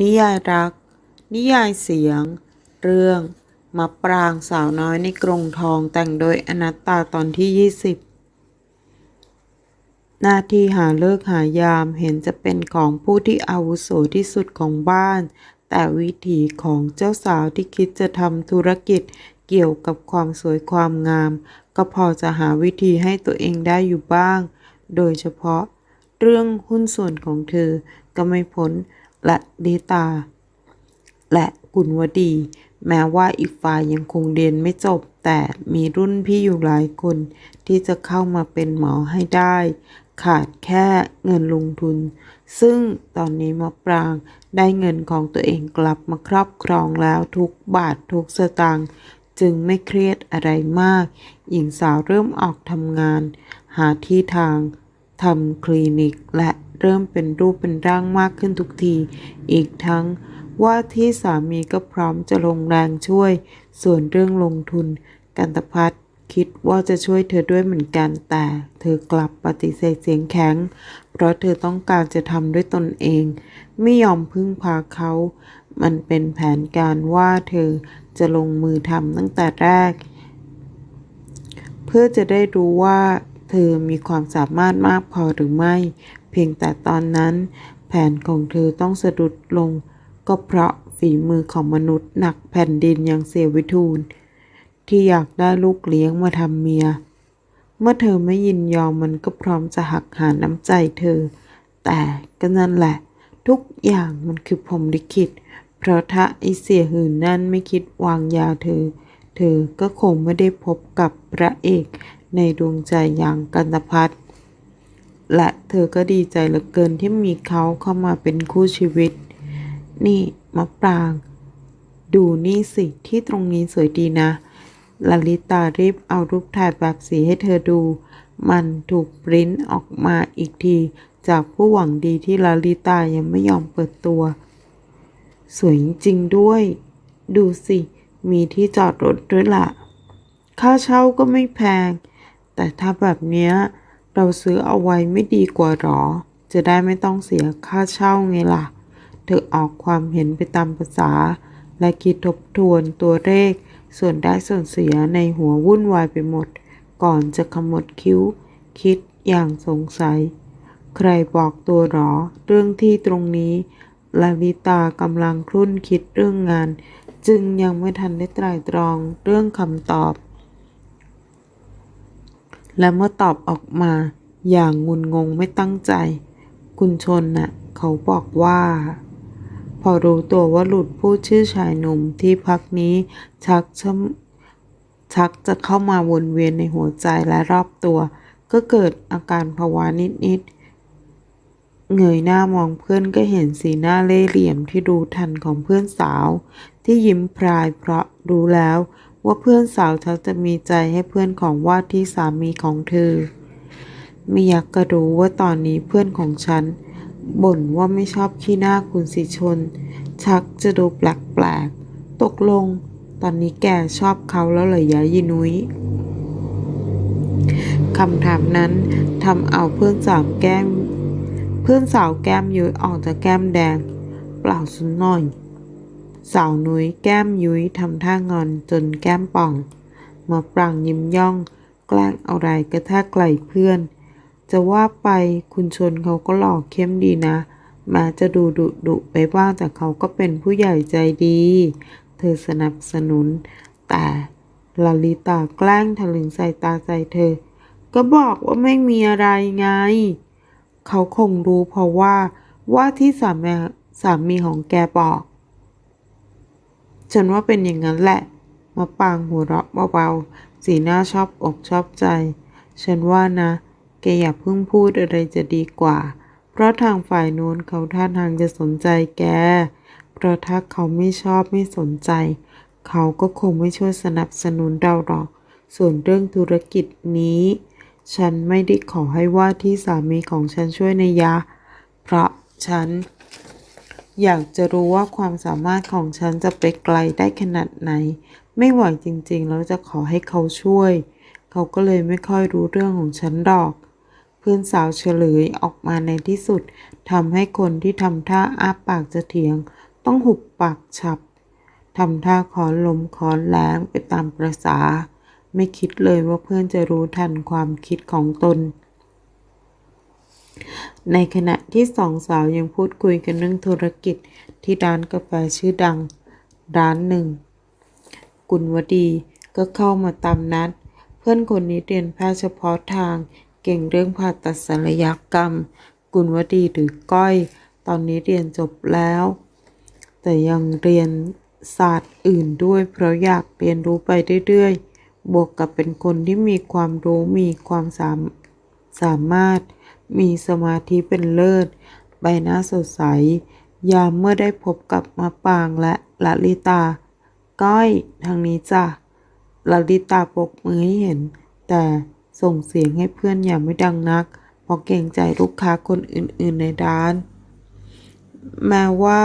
นิยายรัก นิยายเสียง เรื่องมะปรางสาวน้อยในกรงทองแต่งโดยอนัตตาตอนที่ 20 หน้าที่หาเลิกหายามเห็นจะเป็นของผู้ที่อาวุโสที่สุดของบ้าน แต่วิถีของเจ้าสาวที่คิดจะทำธุรกิจเกี่ยวกับความสวยความงาม ก็พอจะหาวิธีให้ตัวเองได้อยู่บ้าง โดยเฉพาะเรื่องหุ้นส่วนของเธอก็ไม่พ้น และดีตา และกุลวดี แม้ว่าอีกฝ่ายยังคงเรียนไม่จบ แต่มีรุ่นพี่อยู่หลายคน ที่จะเข้ามาเป็นหมอให้ได้ ขาดแค่เงินลงทุน ซึ่งตอนนี้มะปรางได้เงินของตัวเองกลับมาครอบครองแล้วทุกบาททุกสตางค์จึงไม่เครียดอะไรมาก หญิงสาวเริ่มออกทำงาน หาที่ทาง ทำคลินิกและเริ่มเป็นรูปเป็นร่างมากขึ้นทุกที อีกทั้งว่าที่สามีก็พร้อมจะลงแรงช่วย ส่วนเรื่องลงทุน กันตพัฒคิดว่าจะช่วยเธอด้วยเหมือนกัน แต่เธอกลับปฏิเสธเสียงแข็ง เพราะเธอต้องการจะทำด้วยตนเอง ไม่ยอมพึ่งพาเขา มันเป็นแผนการว่าเธอจะลงมือทำตั้งแต่แรก เพื่อจะได้รู้ว่า เธอมีความสามารถมากพอหรือไม่ เพียงแต่ตอนนั้น แผนของเธอต้องสะดุดลง ก็เพราะฝีมือของมนุษย์หนักแผ่นดินอย่างเสียวิทูล ที่อยากได้ลูกเลี้ยงมาทำเมีย เมื่อเธอไม่ยินยอมมันก็พร้อมจะหักหาน้ำใจเธอ แต่ก็นั่นแหละ ทุกอย่างมันคือพรหมลิขิตเพราะถ้าไอเสียหื่นนั่นไม่คิดวางยาเธอ เธอก็คงไม่ได้พบกับพระเอก ในดวงใจอย่างกันตพัฒและเธอก็ดีใจเหลือเกินที่มีเขาเข้ามาเป็นคู่ชีวิต นี่มะปราง ดูนี่สิที่ตรงนี้สวยดีนะลลิตารีบเอารูปถ่ายแบบสีให้เธอดู มันถูกปริ้นออกมาอีกที จากผู้หวังดีที่ลลิตายังไม่ยอมเปิดตัว สวยจริงด้วย ดูสิ มีที่จอดรถด้วยล่ะ ค่าเช่าก็ไม่แพง แต่ถ้าแบบเนี้ยเราซื้อเอาไว้ไม่ดีกว่าหรอ จะได้ไม่ต้องเสียค่าเช่าไงล่ะ เธอออกความเห็นไปตามภาษา และคิดทบทวนตัวเลข ส่วนได้ส่วนเสียในหัววุ่นวายไปหมด ก่อนจะขมวดคิ้ว คิดอย่างสงสัย ใครบอกตัวหรอ เรื่องที่ตรงนี้ลาลิตากำลังครุ่นคิดเรื่องงาน จึงยังไม่ทันได้ไตร่ตรองเรื่องคำตอบ และเมื่อตอบออกมาอย่างงุนงงไม่ตั้งใจ คุณชนน่ะ เขาบอกว่า พอรู้ตัวว่าหลุดพูดชื่อชายหนุ่มที่พักนี้ชักชชักจะเข้ามาวนเวียนในหัวใจและรอบตัว ก็เกิดอาการภาวะนิดๆ เงยหน้ามองเพื่อนก็เห็นสีหน้าเล่เหลี่ยมที่รู้ทันของเพื่อนสาว ที่ยิ้มพรายเพราะรู้แล้ว ว่าเพื่อนสาวชักจะมีใจให้เพื่อนของว่าที่สามีของเธอ ไม่อยากก็รู้ว่าตอนนี้เพื่อนของฉัน บ่นว่าไม่ชอบขี้หน้าคุณสิชน ชักจะดูแปลกๆ ตกลง ตอนนี้แกชอบเขาแล้วเหรอยะยีนุ้ยคำถามนั้นทำเอาเพื่อนสาวแก้ม เพื่อนสาวแก้มยุ้ยออกจากแก้มแดง เปล่าสุนหน่อย สาวนุ้ยแก้มยุ้ยทำท่างอนจนแก้มป่องมาปรางยิ้มย่องแกล้งเอาไรกระแทกไหลเพื่อน จะว่าไปคุณชนเขาก็หล่อเข้มดีนะม้จะดูดุดุไปบ้างแต่เขาก็เป็นผู้ใหญ่ใจดี เธอสนับสนุน แต่ลลิตาแกล้งทะลึงใส่ตาใส่เธอ ก็บอกว่าไม่มีอะไรไง เขาคงรู้เพราะว่าว่าที่สามีสามีของแกบอก ฉันว่าเป็นอย่างนั้นแหละ มาปางหัวเราะเบาๆ สีหน้าชอบอกชอบใจ ฉันว่านะ แกอย่าเพิ่งพูดอะไรจะดีกว่า เพราะทางฝ่ายโน้นเขาท่าทางจะสนใจแก เพราะถ้าเขาไม่ชอบไม่สนใจ เขาก็คงไม่ช่วยสนับสนุนเราหรอก ส่วนเรื่องธุรกิจนี้ ฉันไม่ได้ขอให้ว่าที่สามีของฉันช่วยในยะ เพราะฉัน อยากจะรู้ว่าความสามารถของฉันจะไปไกลได้ขนาดไหน ไม่ไหวจริงๆ แล้วจะขอให้เขาช่วย เขาก็เลยไม่ค่อยรู้เรื่องของฉันหรอก เพื่อนสาวเฉลยออกมาในที่สุดทำให้คนที่ทำท่าอ้าปากจะเถียง ต้องหุบปากฉับทำท่าขอลมขอแรงไปตามประษา ไม่คิดเลยว่าเพื่อนจะรู้ทันความคิดของตน ในขณะที่สองสาวยังพูดคุยกันเรื่องธุรกิจที่ร้านกาแฟชื่อดัง ร้านหนึ่ง กุลวดีก็เข้ามาตามนัด เพื่อนคนนี้เรียนแพทย์เฉพาะทาง เก่งเรื่องผ่าตัดศัลยกรรม กุลวดีหรือก้อย ตอนนี้เรียนจบแล้ว แต่ยังเรียนศาสตร์อื่นด้วย เพราะอยากเรียนรู้ไปเรื่อยๆ บวกกับเป็นคนที่มีความรู้มีความสามสามารถ มีสมาธิเป็นเลิศ ใบหน้าสดใส ยามเมื่อได้พบกับมะปางและลลิตา ก้อยทางนี้จ้ะลลิตาปรบมือให้เห็น แต่ส่งเสียงให้เพื่อนอย่าไม่ดังนัก เพราะเกรงใจลูกค้าคนอื่นๆในร้าน แม้ว่า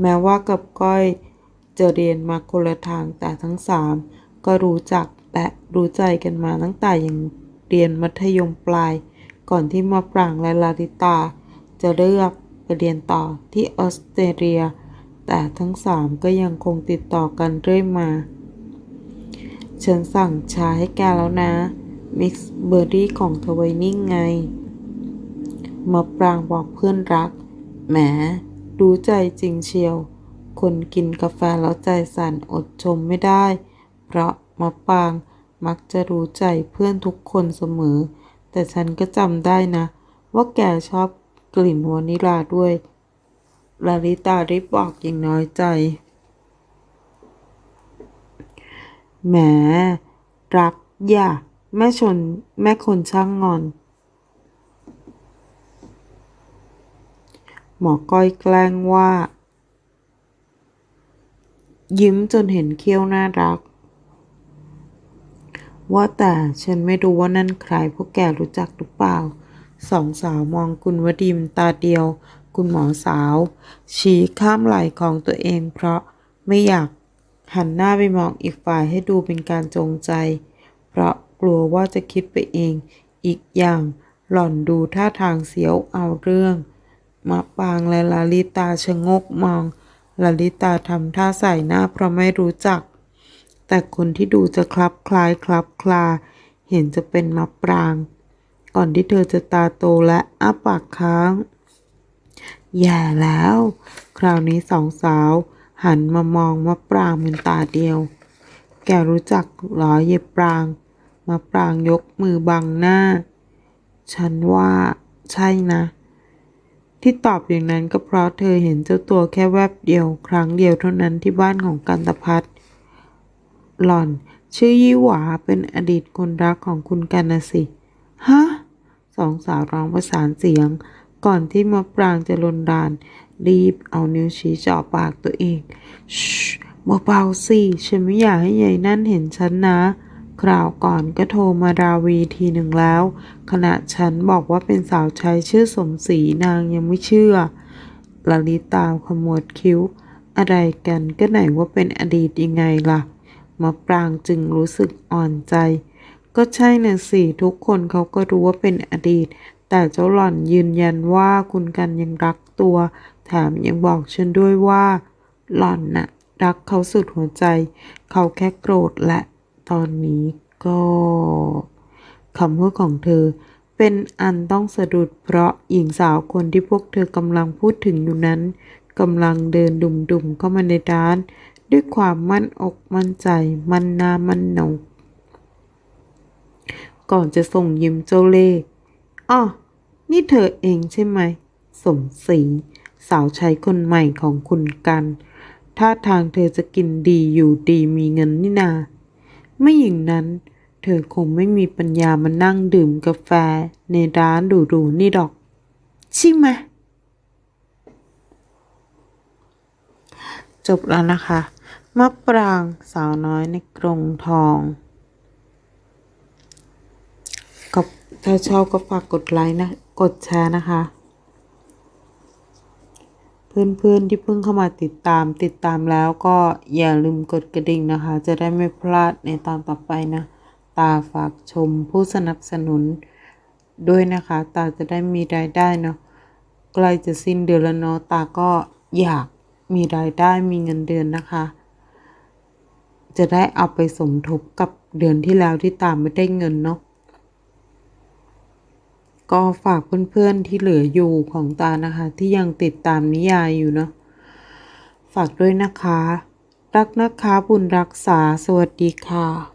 แม้ว่ากับก้อยจะเรียนมาคนละทางแต่ทั้งสาม ก็รู้จักและรู้ใจกันมาตั้งแต่ยังเรียนมัธยมปลาย ก่อนที่มาปรางและลาลิตา จะเลือกไปเรียนต่อที่ออสเตรเลีย แต่ทั้งสามก็ยังคงติดต่อกันเรื่อยมา ฉันสั่งชาให้แกแล้วนะ มิกซ์เบอร์รี่ของทวายนิ่งไง มาปรางบอกเพื่อนรัก แหม รู้ใจจริงเชียว คนกินกาแฟแล้วใจสั่นอดชมไม่ได้ เพราะมะปรางมักจะรู้ใจเพื่อนทุกคนเสมอ แต่ฉันก็จำได้นะ ว่าแกชอบกลิ่นวานิลาด้วยลาลิตารีบบอกอย่างน้อยใจแหมรักอย่าแม่ชนแม่คนช่างงอน หมอก้อยแกล้งว่า ยิ้มจนเห็นเขี้ยวน่ารัก ว่าแต่ฉันไม่รู้ว่านั่นใครพวกแกรู้จักหรือเปล่า สองสาวมองคุณวดิมตาเดียว คุณหมอสาว ชี้ข้ามไหล่ของตัวเองเพราะไม่อยากหันหน้าไปมองอีกฝ่ายให้ดูเป็นการจงใจ เพราะกลัวว่าจะคิดไปเอง อีกอย่างหล่อนดูท่าทางเสียวเอาเรื่องมะปางและลาลิตาชะงกมอง ลาลิตาทำท่าใส่หน้าเพราะไม่รู้จัก แต่คนที่ดูจะคลับคล้ายคลับคลา เห็นจะเป็นมะปราง ก่อนที่เธอจะตาโตและอ้าปากค้าง แย่แล้ว คราวนี้สองสาว หันมามองมะปรางเป็นตาเดียว แกรู้จักหรอเยปราง มะปรางยกมือบังหน้า ฉันว่าใช่นะ ที่ตอบอย่างนั้นก็เพราะเธอเห็นเจ้าตัวแค่แวบเดียว ครั้งเดียวเท่านั้นที่บ้านของกันตพัฒน์ หล่อน ชื่อยี่หวาเป็นอดีตคนรักของคุณกันนะสิ ฮะ สองสาวร้องประสานเสียง ก่อนที่มะปรางจะลนดาน รีบเอานิ้วชี้จาะปากตัวเองชูเบาๆสิ ฉันไม่อยากให้ยายนั่นเห็นฉันนะ คราวก่อนก็โทรมาราวีทีหนึ่งแล้ว ขณะฉันบอกว่าเป็นสาวใช้ชื่อสมศรีนางยังไม่เชื่อลลิตาขมวดคิ้ว อะไรกันก็ไหนว่าเป็นอดีตยังไงล่ะ มะปรางจึงรู้สึกอ่อนใจ ก็ใช่น่ะสิทุกคนเขาก็รู้ว่าเป็นอดีต แต่เจ้าหล่อนยืนยันว่าคุณกันยังรักตัว แถมยังบอกฉันด้วยว่า หล่อนน่ะรักเขาสุดหัวใจ เขาแค่โกรธและ ตอนนี้ก็คำพูดของเธอ เป็นอันต้องสะดุดเพราะหญิงสาวคนที่พวกเธอกำลังพูดถึงอยู่นั้นกำลังเดินดุ่มๆเข้ามาในร้าน ด้วยความมั่นอกมั่นใจ มั่นหน้ามั่นหนกก่อนจะส่งยิ้มเจ้าเล่อ้อนี่เธอเองใช่ไหม สมศรีสาวใช้คนใหม่ของคุณกันท่าทางเธอจะกินดีอยู่ดีมีเงินนี่นา ไม่อย่างนั้น เธอคงไม่มีปัญญามานั่งดื่มกาแฟในร้านหรูๆนี่ดอกใช่ไหมจบแล้วนะคะ มะปรางสาวน้อยในกรงทองก็ถ้าชอบก็ฝากกดไลค์นะ กดแชร์นะคะ เพื่อนๆที่เพิ่งเข้ามาติดตามติดตามแล้วก็อย่าลืมกดกระดิ่งนะคะ จะได้ไม่พลาดในตอนต่อไปนะ ตาฝากชมผู้สนับสนุนด้วยนะคะ ตาจะได้มีรายได้เนาะใกล้จะสิ้นเดือนแล้วเนาะตาก็อยากมีรายได้มีเงินเดือนนะคะ จะได้เอาไปสมทบกับเดือนที่แล้วที่ตามไม่ได้เงินเนาะก็ฝากเพื่อนๆที่เหลืออยู่ของตานะคะ ที่ยังติดตามนิยายอยู่เนาะฝากด้วยนะคะ รักนะคะบุญรักษาสวัสดีค่ะ